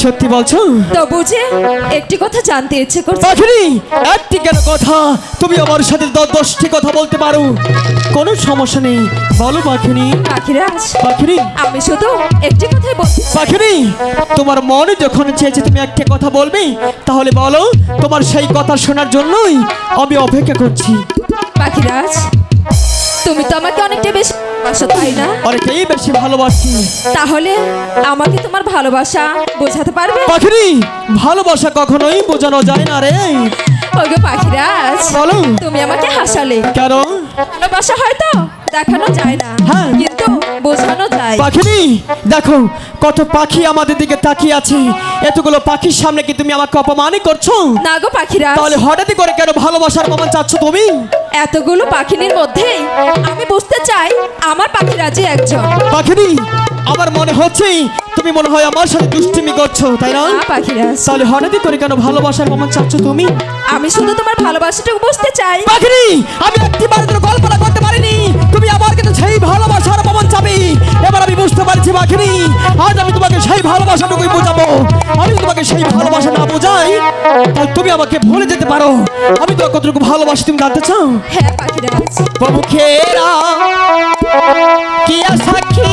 সত্যি বলছো? তো বুঝে একটি কথা জানতে ইচ্ছে করছে। পাখিনি একটি কেন কথা? তুমি আমার সাথে দশটি কথা বলতে পারো। কোনো সমস্যা নেই। বলো পাখিনি। পাখিরাজ পাখিনি। আমি শুধু একটি কথাই বলছি পাখিনি তোমার মনে যখন চেয়েছে তুমি একটা কথা বলবে তাহলে বলো তোমার সেই কথা শোনার জন্যই আমি অপেক্ষা করছি। পাখিরাজ তুমি তো আমাকে অনেকটা বেশি ভালোবাসো তাই না? অনেকেই বেশি ভালোবাসি। তাহলে আমাকে তোমার ভালোবাসা বোঝাতে পারবে? পাখিরি ভালোবাসা কখনোই বোঝানো যায় না রে। ওগো পাখিরাজ বলো। তুমি আমাকে হাসালে। কেন? ভালোবাসা হয়তো দেখানো যায় না। হ্যাঁ। কিন্তু বোঝানো যায়। পাখিনি? দেখো কত পাখি আমাদের দিকে তাকিয়ে আছে। এতগুলো পাখির সামনে কি তুমি আমাকে অপমানই করছ? না গো পাখিরাজ তাহলে হঠাৎই করে কেন ভালোবাসার প্রমাণ চাচ্ছ তুমি? এতগুলো পাখিনীর আমি বুঝতে চাই আমার একজন। পাখিনি? আমার মনে হচ্ছে তুমি মনে হয় আমার সাথে দুষ্টিমি করছ তাই না? পাখিরাজ তাহলে হঠাৎই করে কেন ভালোবাসার প্রমাণ চাচ্ছ তুমি? আমি শুধু তোমার ভালোবাসাটুকু বুঝতে চাই। পাখিনি? আমি একটি বার তোর কল্পনা করতে পারিনি। তুমি আমার কিন্তু সেই ভালোবাসার বুঝতে পারছি পাখিনি আজ আমি তোমাকে সেই ভালোবাসাটুকুই বোঝাবো। আমি তোমাকে সেই ভালোবাসা না বোঝাই তাহলে তুমি আমাকে ভুলে যেতে পারো। আমি তোমাকে কতটুকু ভালোবাসি তুমি জানতে চাও? হ্যাঁ পাখিরা প্রভু খেরা কি সাক্ষী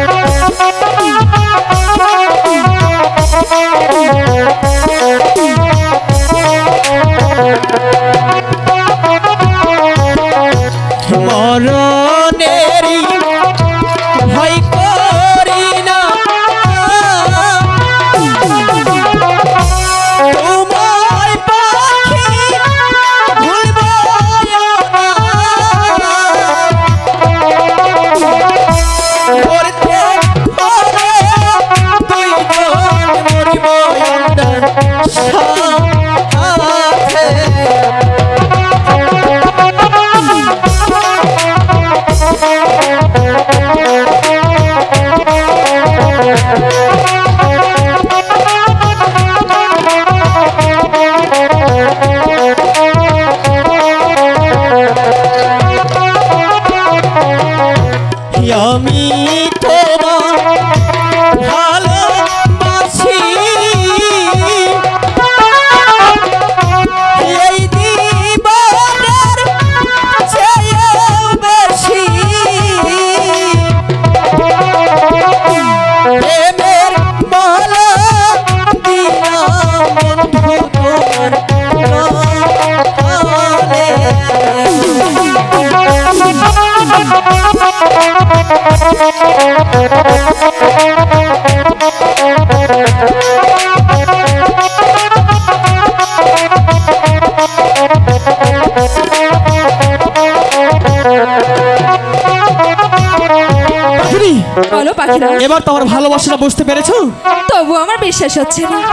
এবার তোমার ভালোবাসাটা বুঝতে পেরেছ? তবু আমার বিশ্বাস হচ্ছে না।